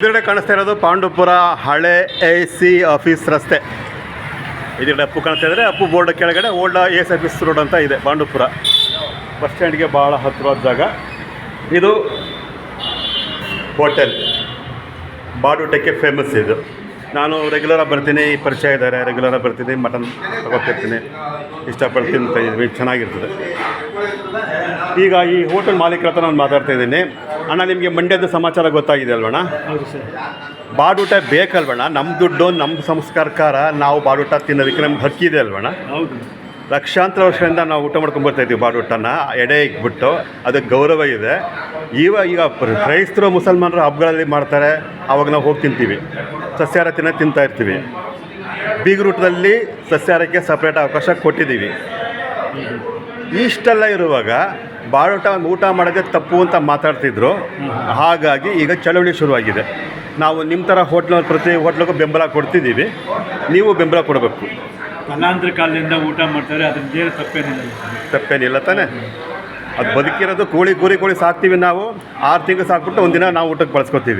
ಎದುರುಗಡೆ ಕಾಣಿಸ್ತಾ ಇರೋದು ಪಾಂಡುಪುರ ಹಳೆ ಎ ಸಿ ಆಫೀಸ್ ರಸ್ತೆ. ಎದುರುಗಡೆ ಅಪ್ಪು ಕಾಣಿಸ್ತಾ ಇದ್ರೆ ಅಪ್ಪು ಬೋರ್ಡ್ ಕೆಳಗಡೆ old A S office road ಅಂತ ಇದೆ, ಪಾಂಡುಪುರ. ಬಸ್ ಸ್ಟ್ಯಾಂಡ್ಗೆ ಭಾಳ ಹತ್ತಿರವಾದ ಜಾಗ. ಇದು ಹೋಟೆಲ್. ಬಾಡೂಟಕ್ಕೆ ಫೇಮಸ್ ಇದು. ನಾನು ರೆಗ್ಯುಲರಾಗಿ ಬರ್ತೀನಿ, ಪರಿಚಯ ಇದ್ದಾರೆ ರೆಗ್ಯುಲರಾಗಿ ಬರ್ತೀನಿ ಮಟನ್ ತಗೋತಿರ್ತೀನಿ, ಇಷ್ಟಪಡ್ತೀನಿ ಚೆನ್ನಾಗಿರ್ತದೆ. ಈಗ ಈ ಹೋಟೆಲ್ ಮಾಲೀಕರ ಹತ್ರ ನಾನು ಮಾತಾಡ್ತಾ ಇದ್ದೀನಿ. ಅಣ್ಣ ನಿಮಗೆ ಮಂಡ್ಯದ ಸಮಾಚಾರ ಗೊತ್ತಾಗಿದೆ ಅಲ್ವಣ್ಣ? ಹೌದು ಸರ್. ಬಾಡೂಟ ಬೇಕಲ್ವಣ್ಣ? ನಮ್ಮ ದುಡ್ಡು ನಮ್ಮ ಸಂಸ್ಕಾರಕಾರ ನಾವು ಬಾಡೂಟ ತಿನ್ನೋದಕ್ಕೆ ನಮ್ಗೆ ಹಕ್ಕಿದೆ ಅಲ್ವಣ್ಣ? ಹೌದು. ಲಕ್ಷಾಂತರ ವರ್ಷದಿಂದ ನಾವು ಊಟ ಮಾಡ್ಕೊಂಡು ಬರ್ತಾ ಇದ್ದೀವಿ ಬಾಡೂಟನ ಎಡೆ ಇಕ್ಬಿಟ್ಟು. ಅದಕ್ಕೆ ಗೌರವ ಇದೆ. ಇವಾಗ ಈಗ ಪ್ರ- ಕ್ರೈಸ್ತರು ಮುಸಲ್ಮಾನರು ಹಬ್ಬಗಳಲ್ಲಿ ಮಾಡ್ತಾರೆ ಅವಾಗ ನಾವು ಹೋಗಿ ತಿಂತೀವಿ. ಸಸ್ಯಾಹಾರ ತಿನ್ನೋ ತಿಂತಾ ಇರ್ತೀವಿ. ಬೀಗರೂಟದಲ್ಲಿ ಸಸ್ಯಾಹಾರಕ್ಕೆ ಸಪ್ರೇಟ್ ಅವಕಾಶ ಕೊಟ್ಟಿದ್ದೀವಿ. ಇಷ್ಟೆಲ್ಲ ಇರುವಾಗ ಬಾಡೋಟ ಊಟ ಮಾಡೋದೇ ತಪ್ಪು ಅಂತ ಮಾತಾಡ್ತಿದ್ರು. ಹಾಗಾಗಿ ಈಗ ಚಳವಳಿ ಶುರುವಾಗಿದೆ. ನಾವು ನಿಮ್ಮ ಥರ ಹೋಟ್ಲ ಪ್ರತಿ ಹೋಟ್ಲಿಗೂ ಬೆಂಬಲ ಕೊಡ್ತಿದ್ದೀವಿ. ನೀವು ಬೆಂಬಲ ಕೊಡಬೇಕು. ಕಲಾಂತರ ಕಾಲದಿಂದ ಊಟ ಮಾಡ್ತಾರೆ ಅದ್ರಿಂದ ಏನು ತಪ್ಪೇನಿಲ್ಲ. ತಪ್ಪೇನಿಲ್ಲ ತಾನೇ. ಅದು ಬದುಕಿರೋದು ಕೋಳಿ ಕೂರಿ ಕೋಳಿ ಸಾಕ್ತೀವಿ ನಾವು. ಆರು ತಿಂಗಳು ಸಾಕ್ಬಿಟ್ಟು ಒಂದಿನ ನಾವು ಊಟಕ್ಕೆ ಬಳಸ್ಕೊತೀವಿ.